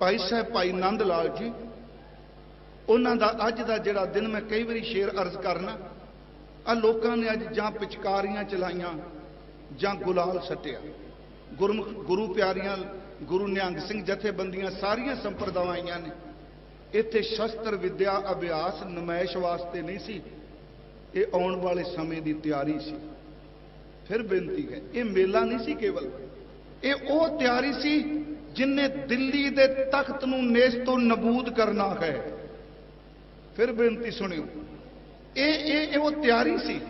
ਭਾਈ ਸਾਹਿਬ, ਭਾਈ ਨੰਦ ਲਾਲ ਜੀ, ਉਹਨਾਂ ਦਾ ਅੱਜ ਦਾ ਜਿਹੜਾ ਦਿਨ ਮੈਂ ਕਈ ਵਾਰੀ ਸ਼ੇਰ ਅਰਜ਼ ਕਰਨਾ ਆ ਲੋਕਾਂ ਨੇ ਅੱਜ ਜਾਂ ਪਿਚਕਾਰੀਆਂ ਚਲਾਈਆਂ ਜਾਂ ਗੁਲਾਲ ਸੱਟਿਆ। ਗੁਰਮੁਖ ਗੁਰੂ ਪਿਆਰੀਆਂ, ਗੁਰੂ ਨਿਹੰਗ ਸਿੰਘ ਜਥੇਬੰਦੀਆਂ ਸਾਰੀਆਂ ਸੰਪਰਦਾਵਾਂ ਨੇ। ਇੱਥੇ ਸ਼ਸਤਰ ਵਿਦਿਆ ਅਭਿਆਸ ਨਮਾਇਸ਼ ਵਾਸਤੇ ਨਹੀਂ ਸੀ। ਇਹ ਆਉਣ ਵਾਲੇ ਸਮੇਂ ਦੀ ਤਿਆਰੀ ਸੀ। ਫਿਰ ਬੇਨਤੀ ਹੈ, ਇਹ ਮੇਲਾ ਨਹੀਂ ਸੀ ਕੇਵਲ, ਇਹ ਉਹ ਤਿਆਰੀ ਸੀ ਜਿਨੇ ਦਿੱਲੀ ਦੇ ਤਖਤ ਨੂੰ ਨੇਸ ਤੋਂ ਨਬੂਦ ਕਰਨਾ ਹੈ। ਫਿਰ ਬੇਨਤੀ ਸੁਣਿਓ, ਇਹ ਇਹ ਉਹ ਤਿਆਰੀ ਸੀ।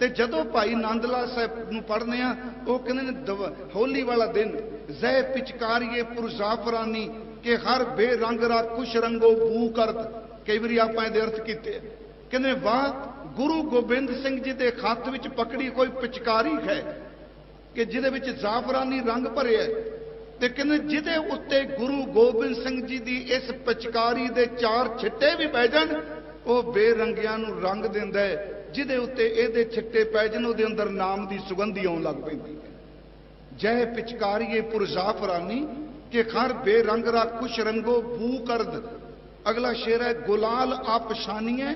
ਤੇ ਜਦੋਂ ਭਾਈ ਨੰਦਲਾ ਸਾਹਿਬ ਨੂੰ ਪੜ੍ਹਨੇ ਆ, ਉਹ ਕਹਿੰਦੇ ਨੇ, ਦਵ- ਹੋਲੀ ਵਾਲਾ ਦਿਨ ਜ਼ੈ ਪਿਚਕਾਰੀਏ ਪੁਰਜ਼ਾਫਰਾਨੀ ਕਿ ਹਰ ਬੇਰੰਗ ਰਾ ਕੁਸ਼ ਰੰਗੋ ਬੂ ਕਰਤ। ਕਈ ਵਾਰੀ ਆਪਾਂ ਇਹਦੇ ਅਰਥ ਕੀਤੇ ਕਹਿੰਦੇ ਵਾਹ, ਗੁਰੂ ਗੋਬਿੰਦ ਸਿੰਘ ਜੀ ਦੇ ਹੱਥ ਵਿੱਚ ਪਕੜੀ ਕੋਈ ਪਿਚਕਾਰੀ ਹੈ, ਕਿ ਜਿਹਦੇ ਵਿੱਚ ਜ਼ਾਫਰਾਨੀ ਰੰਗ ਭਰਿਆ ਹੈ। ਤੇ ਕਹਿੰਦੇ ਜਿਹਦੇ ਉੱਤੇ ਗੁਰੂ ਗੋਬਿੰਦ ਸਿੰਘ ਜੀ ਦੀ ਇਸ ਪਿਚਕਾਰੀ ਦੇ ਚਾਰ ਛਿੱਟੇ ਵੀ ਪੈ ਜਾਣ, ਉਹ ਬੇਰੰਗਿਆਂ ਨੂੰ ਰੰਗ ਦਿੰਦਾ ਹੈ, ਜਿਹਦੇ ਉੱਤੇ ਇਹਦੇ ਛਿੱਟੇ ਪੈ ਜਾਣ, ਉਹਦੇ ਅੰਦਰ ਨਾਮ ਦੀ ਸੁਗੰਧੀ ਆਉਣ ਲੱਗ ਪੈਂਦੀ ਹੈ। ਜੈ ਪਿਚਕਾਰੀਏ ਪੁਰਜ਼ਾਫਰਾਨੀ ਕਿ ਖਰ ਬੇਰੰਗ ਰਾ ਕੁਛ ਰੰਗੋ ਬੂ ਕਰਦ। ਅਗਲਾ ਸ਼ੇਰ ਹੈ, ਗੁਲਾਲ ਆਪ ਸ਼ਾਨੀਏ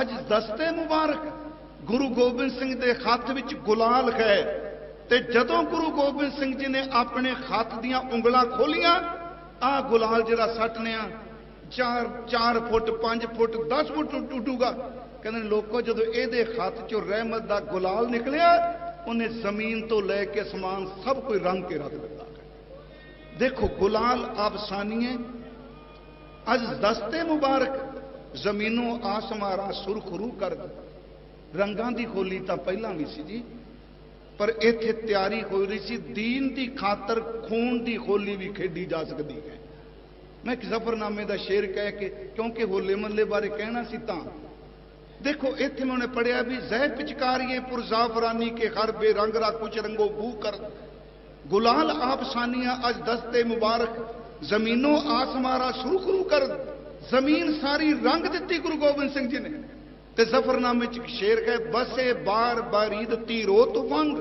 ਅੱਜ ਦਸਤੇ ਮੁਬਾਰਕ। ਗੁਰੂ ਗੋਬਿੰਦ ਸਿੰਘ ਦੇ ਹੱਥ ਵਿੱਚ ਗੁਲਾਲ ਹੈ। ਤੇ ਜਦੋਂ ਗੁਰੂ ਗੋਬਿੰਦ ਸਿੰਘ ਜੀ ਨੇ ਆਪਣੇ ਹੱਥ ਦੀਆਂ ਉਂਗਲਾਂ ਖੋਲੀਆਂ ਆ ਗੁਲਾਲ ਜਿਹੜਾ ਸੱਟਨੇ ਆ 4 4 ਫੁੱਟ 5 ਫੁੱਟ 10 ਫੁੱਟ ਟੁੱਟੂਗਾ ਕਹਿੰਦੇ ਨੇ, ਲੋਕੋ, ਜਦੋਂ ਇਹਦੇ ਹੱਥ ਚੋਂ ਰਹਿਮਤ ਦਾ ਗੁਲਾਲ ਨਿਕਲਿਆ, ਉਹਨੇ ਜ਼ਮੀਨ ਤੋਂ ਲੈ ਕੇ ਸਮਾਨ ਸਭ ਕੋਈ ਰੰਗ ਕੇ ਰੱਖ ਦਿੱਤਾ। ਦੇਖੋ, ਗੁਲਾਲ ਆਬਸਾਨੀਏ ਅੱਜ ਦਸਤੇ ਮੁਬਾਰਕ, ਜ਼ਮੀਨੋਂ ਆਸਮਾਰਾ ਸੁਰਖਰੂ ਕਰ ਰੰਗਾਂ ਦੀ ਹੋਲੀ ਤਾਂ ਪਹਿਲਾਂ ਵੀ ਸੀ ਜੀ। ਪਰ ਇੱਥੇ ਤਿਆਰੀ ਹੋ ਰਹੀ ਸੀ। ਦੀਨ ਦੀ ਖਾਤਰ, ਖੂਨ ਦੀ ਹੋਲੀ ਵੀ ਖੇਡੀ ਜਾ ਸਕਦੀ ਹੈ। ਮੈਂ ਇੱਕ ਜ਼ਫਰਨਾਮੇ ਦਾ ਸ਼ੇਰ ਕਹਿ ਕੇ, ਕਿਉਂਕਿ ਹੋਲੇ ਮਹੱਲੇ ਬਾਰੇ ਕਹਿਣਾ ਸੀ ਤਾਂ। ਦੇਖੋ, ਇੱਥੇ ਮੈਂ ਉਹਨੇ ਪੜਿਆ ਵੀ, ਜ਼ਹਿ ਪਿਚਕਾਰੀਏ ਪੁਰਜ਼ਾਫਰਾਨੀ ਕੇ ਹਰ ਬੇਰੰਗ ਰਾ ਕੁਛ ਰੰਗੋ ਬੂ ਕਰ। ਗੁਲਾਲ ਆਪਸਾਨੀਆਂ ਸਾਨੀਆਂ ਅੱਜ ਦਸਤੇ ਮੁਬਾਰਕ, ਜ਼ਮੀਨੋਂ ਆਸਮਾਰਾ ਸੁਰਖਰੂ ਕਰ। ਜ਼ਮੀਨ ਸਾਰੀ ਰੰਗ ਦਿੱਤੀ ਗੁਰੂ ਗੋਬਿੰਦ ਸਿੰਘ ਜੀ ਨੇ। ਤੇ ਜ਼ਫਰਨਾਮੇ ਚ ਇੱਕ ਸ਼ੇਰ ਹੈ ਬਸੇ ਬਾਰ ਬਾਰੀਦ ਤੀਰੋ ਤੁਫੰਗ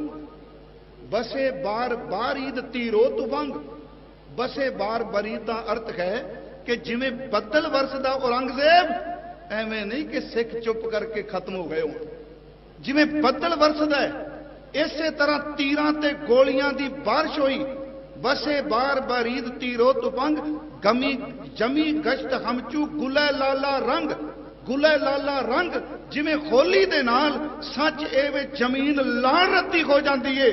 ਬਸੇ ਬਾਰ ਬਾਰ ਈਦ ਤੀਰੋ ਤੁਫੰਗ ਬਸੇ ਬਾਰ ਬਰੀਦ ਦਾ ਅਰਥ ਹੈ ਕਿ ਜਿਵੇਂ ਬੱਦਲ ਵਰਸਦਾ ਔਰੰਗਜ਼ੇਬ ਐਵੇਂ ਨਹੀਂ ਕਿ ਸਿੱਖ ਚੁੱਪ ਕਰਕੇ ਖਤਮ ਹੋ ਗਏ ਹੋਣ। ਜਿਵੇਂ ਬੱਦਲ ਵਰਸਦਾ ਹੈ, ਇਸੇ ਤਰ੍ਹਾਂ ਤੀਰਾਂ ਤੇ ਗੋਲੀਆਂ ਦੀ ਬਾਰਿਸ਼ ਹੋਈ। ਬਸੇ ਬਾਰ ਬਰੀਦ ਤੀਰੋ ਤੁਪੰਗ ਗਮੀ ਜਮੀ ਗਸ਼ਤ ਹਮਚੂ ਗੁਲੇ ਲਾਲਾ ਰੰਗ। ਗੁਲੇ ਲਾਲਾ ਰੰਗ ਜਿਵੇਂ ਹੋਲੀ ਦੇ ਨਾਲ ਸੱਚ ਇਹ ਵੇ ਜ਼ਮੀਨ ਲਾਲ ਰੱਤੀ ਹੋ ਜਾਂਦੀ ਏ।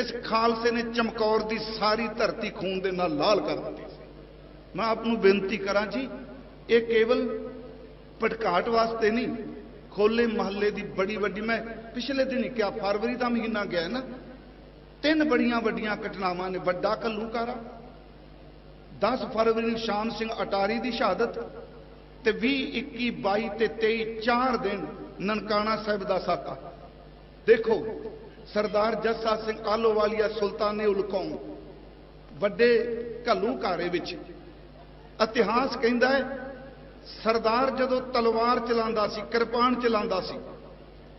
ਇਸ ਖਾਲਸੇ ਨੇ ਚਮਕੌਰ ਦੀ ਸਾਰੀ ਧਰਤੀ ਖੂਨ ਦੇ ਨਾਲ ਲਾਲ ਕਰ ਦਿੱਤੀ ਸੀ। ਮੈਂ ਆਪ ਨੂੰ ਬੇਨਤੀ ਕਰਾਂ ਜੀ, ਇਹ ਕੇਵਲ ਪਟਕਾਟ ਵਾਸਤੇ ਨਹੀਂ, ਖੋਲੇ ਮਹੱਲੇ ਦੀ ਬੜੀ ਵੱਡੀ, ਮੈਂ ਪਿਛਲੇ ਦਿਨ ਕਿਹਾ, ਫਰਵਰੀ ਦਾ ਮਹੀਨਾ ਗਿਆ ਨਾ, ਤਿੰਨ ਬੜੀਆਂ ਵੱਡੀਆਂ ਘਟਨਾਵਾਂ ਨੇ, ਵੱਡਾ ਕੱਲੂਕਾਰਾ 10 ਫਰਵਰੀ ਨੂੰ ਸ਼ਾਮ ਸਿੰਘ ਅਟਾਰੀ ਦੀ ਸ਼ਹਾਦਤ ਤੇ 20 21 22 ਤੇ 23 ਚਾਰ ਦਿਨ ਨਨਕਾਣਾ ਸਾਹਿਬ ਦਾ ਸਾਕਾ। ਦੇਖੋ, ਸਰਦਾਰ ਜੱਸਾ ਸਿੰਘ ਆਲੋਵਾਲੀਆ ਸੁਲਤਾਨੇ ਉਲ ਵੱਡੇ ਘੱਲੂ ਘਾਰੇ ਵਿੱਚ ਇਤਿਹਾਸ ਕਹਿੰਦਾ ਹੈ, ਸਰਦਾਰ ਜਦੋਂ ਤਲਵਾਰ ਚਲਾਉਂਦਾ ਸੀ, ਕਿਰਪਾਨ ਚਲਾਉਂਦਾ ਸੀ,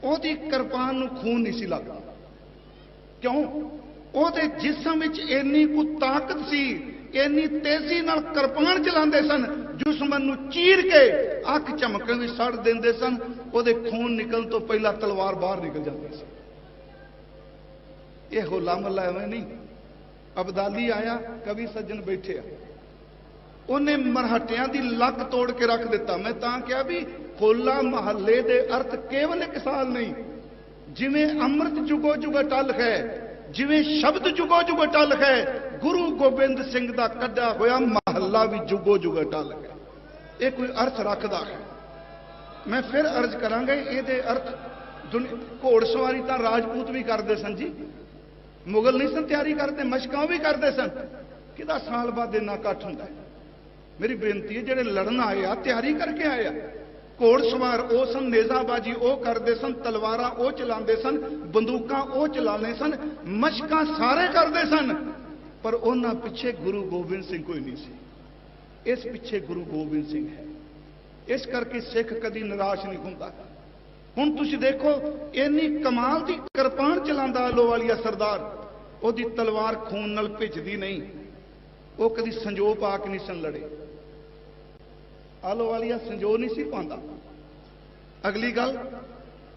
ਉਹਦੀ ਕਿਰਪਾਨ ਨੂੰ ਖੂਨ ਨਹੀਂ ਸੀ ਲੱਗਦਾ। ਕਿਉਂ? ਉਹਦੇ ਜਿਸਮ ਵਿੱਚ ਇੰਨੀ ਕੁ ਤਾਕਤ ਸੀ ਇੰਨੀ ਤੇਜ਼ੀ ਨਾਲ ਕਿਰਪਾਨ ਚਲਾਉਂਦੇ ਸਨ। ਦੁਸ਼ਮਣ ਨੂੰ ਚੀਰ ਕੇ ਅੱਖ ਚਮਕਣ ਵੀ ਸੜ ਦਿੰਦੇ ਸਨ। ਉਹਦੇ ਖੂਨ ਨਿਕਲਣ ਤੋਂ ਪਹਿਲਾਂ ਤਲਵਾਰ ਬਾਹਰ ਨਿਕਲ ਜਾਂਦੀ ਸੀ। ਇਹ ਹੋਲਾ ਮਹੱਲਾ ਐਵੇਂ ਨਹੀਂ। ਅਬਦਾਲੀ ਆਇਆ, ਕਵੀ ਸੱਜਣ ਬੈਠੇ ਆ। ਉਹਨੇ ਮਰਹਟਿਆਂ ਦੀ ਲੱਕ ਤੋੜ ਕੇ ਰੱਖ ਦਿੱਤਾ। ਮੈਂ ਤਾਂ ਕਿਹਾ ਵੀ ਹੋਲਾ ਮਹੱਲੇ ਦੇ ਅਰਥ ਕੇਵਲ ਇੱਕ ਸਾਲ ਨਹੀਂ। ਜਿਵੇਂ ਅੰਮ੍ਰਿਤ ਜੁਗੋ ਜੁਗ ਟਲ ਹੈ, ਜਿਵੇਂ ਸ਼ਬਦ ਜੁਗੋ ਜੁਗ ਟਲ ਹੈ ਗੁਰੂ ਗੋਬਿੰਦ ਸਿੰਘ ਦਾ ਕੱਢਿਆ ਹੋਇਆ ਮਹੱਲਾ ਵੀ ਜੁਗੋ ਜੁਗ ਟਲ ਗਿਆ। ਇਹ ਕੋਈ ਅਰਥ ਰੱਖਦਾ ਹੈ? ਮੈਂ ਫਿਰ ਅਰਜ਼ ਕਰਾਂਗਾ, ਇਹਦੇ ਅਰਥ ਦੁਨੀ- ਘੋੜਸਵਾਰੀ ਤਾਂ ਰਾਜਪੂਤ ਵੀ ਕਰਦੇ ਸਨ ਜੀ। ਮੁਗਲ ਨਹੀਂ ਸਨ ਤਿਆਰੀ ਕਰਦੇ, ਮਸ਼ਕਾਂ ਵੀ ਕਰਦੇ ਸਨ। ਕਿਹਦਾ ਸਾਲ ਬਾਅਦ ਇੰਨਾ ਇਕੱਠ ਹੁੰਦਾ ਮੇਰੀ ਬੇਨਤੀ ਹੈ, ਜਿਹੜੇ ਲੜਨ ਆਏ ਆ, ਤਿਆਰੀ ਕਰਕੇ ਆਏ ਆ ਘੋੜਸਵਾਰ ਉਹ ਸਨ, ਨੇਜ਼ਾਬਾਜੀ ਉਹ ਕਰਦੇ ਸਨ, ਤਲਵਾਰਾਂ ਉਹ ਚਲਾਉਂਦੇ ਸਨ, ਬੰਦੂਕਾਂ ਉਹ ਚਲਾਉਂਦੇ ਸਨ, ਮਸ਼ਕਾਂ ਸਾਰੇ ਕਰਦੇ ਸਨ। ਪਰ ਉਹਨਾਂ ਪਿੱਛੇ ਗੁਰੂ ਗੋਬਿੰਦ ਸਿੰਘ ਕੋਈ ਨਹੀਂ ਸੀ। ਇਸ ਪਿੱਛੇ ਗੁਰੂ ਗੋਬਿੰਦ ਸਿੰਘ ਹੈ। ਇਸ ਕਰਕੇ ਸਿੱਖ ਕਦੀ ਨਿਰਾਸ਼ ਨਹੀਂ ਹੁੰਦਾ। ਹੁਣ ਤੁਸੀਂ ਦੇਖੋ, ਇੰਨੀ ਕਮਾਲ ਦੀ ਕਿਰਪਾਨ ਚਲਾਉਂਦਾ ਆਲੋ ਵਾਲੀਆ ਸਰਦਾਰ, ਉਹਦੀ ਤਲਵਾਰ ਖੂਨ ਨਾਲ ਭਿੱਜਦੀ ਨਹੀਂ। ਉਹ ਕਦੀ ਸੰਜੋ ਪਾ ਕੇ ਨਹੀਂ ਸਨ ਲੜੇ। ਆਲੋ ਵਾਲੀਆ ਸੰਜੋ ਨਹੀਂ ਸੀ ਪਾਉਂਦਾ। ਅਗਲੀ ਗੱਲ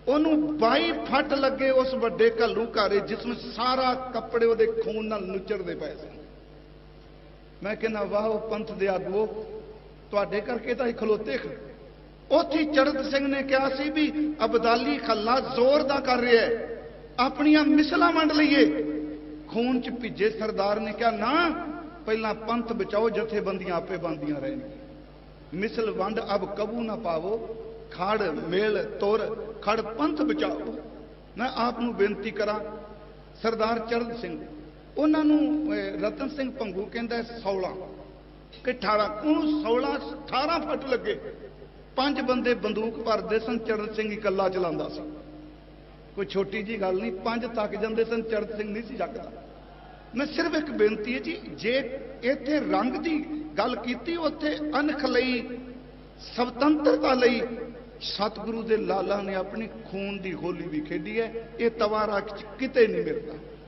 ਉਹਨੂੰ ਬਾਈ ਫੱਟ ਲੱਗੇ ਉਸ ਵੱਡੇ ਘੱਲੂ ਘਾਰੇ ਜਿਸ ਸਾਰਾ ਕੱਪੜੇ ਉਹਦੇ ਖੂਨ ਨਾਲ ਨੁਚੜਦੇ ਪਏ ਸਨ ਮੈਂ ਕਹਿੰਦਾ, ਵਾਹ, ਉਹ ਪੰਥ ਦੇ ਆਗੂਓ, ਤੁਹਾਡੇ ਕਰਕੇ ਤਾਂ ਇਹ ਖਲੋਤੇ ਉੱਥੇ ਚੜਤ ਸਿੰਘ ਨੇ ਕਿਹਾ ਸੀ ਵੀ ਅਬਦਾਲੀ ਖੱਲਾ ਜ਼ੋਰ ਦਾ ਕਰ ਰਿਹਾ ਹੈ। ਆਪਣੀਆਂ ਮਿਸਲਾਂ ਵੰਡ ਲਈਏ। ਖੂਨ ਚ ਭਿੱਜੇ ਸਰਦਾਰ ਨੇ ਕਿਹਾ, ਨਾ, ਪਹਿਲਾਂ ਪੰਥ ਬਚਾਓ, ਜਥੇਬੰਦੀਆਂ ਆਪੇ ਬੰਦੀਆਂ ਰਹਿਣਗੀਆਂ। ਮਿਸਲ ਵੰਡ, ਅਬ ਕਬੂ ਨਾ ਪਾਵੋ। ਖੜ, ਮੇਲ, ਤੁਰ, ਖੜ, ਪੰਥ ਬਚਾਓ ਮੈਂ ਆਪ ਨੂੰ ਬੇਨਤੀ ਕਰਾਂ, ਸਰਦਾਰ ਚਰਨ ਸਿੰਘ, ਉਹਨਾਂ ਨੂੰ ਰਤਨ ਸਿੰਘ ਭੰਗੂ ਕਹਿੰਦਾ 16 ਕਿ 18 ਉਹਨੂੰ 16 18 ਫੁੱਟ ਲੱਗੇ। ਪੰਜ ਬੰਦੇ ਬੰਦੂਕ ਭਰਦੇ ਸਨ, ਚਰਨ ਸਿੰਘ ਇਕੱਲਾ ਚਲਾਉਂਦਾ ਸੀ। ਕੋਈ ਛੋਟੀ ਜੀ ਗੱਲ ਨਹੀਂ, ਪੰਜ ਤੱਕ ਜਾਂਦੇ ਸਨ, ਚਰਨ ਸਿੰਘ ਨਹੀਂ ਸੀ ਜੱਕਦਾ ਮੈਂ ਸਿਰਫ ਇੱਕ ਬੇਨਤੀ ਹੈ ਜੀ, ਜੇ ਇੱਥੇ ਰੰਗ ਦੀ ਗੱਲ ਕੀਤੀ, ਉੱਥੇ ਅਨਖ ਲਈ ਸੁਤੰਤਰਤਾ ਲਈ ਸਤਿਗੁਰੂ ਦੇ ਲਾਲਾ ਨੇ ਆਪਣੀ ਖੂਨ ਦੀ ਹੋਲੀ ਵੀ ਖੇਡੀ ਹੈ। ਇਹ ਤਵਾ ਤਵਾਰਾ ਕਿਤੇ ਨਹੀਂ ਮਿਲਦਾ।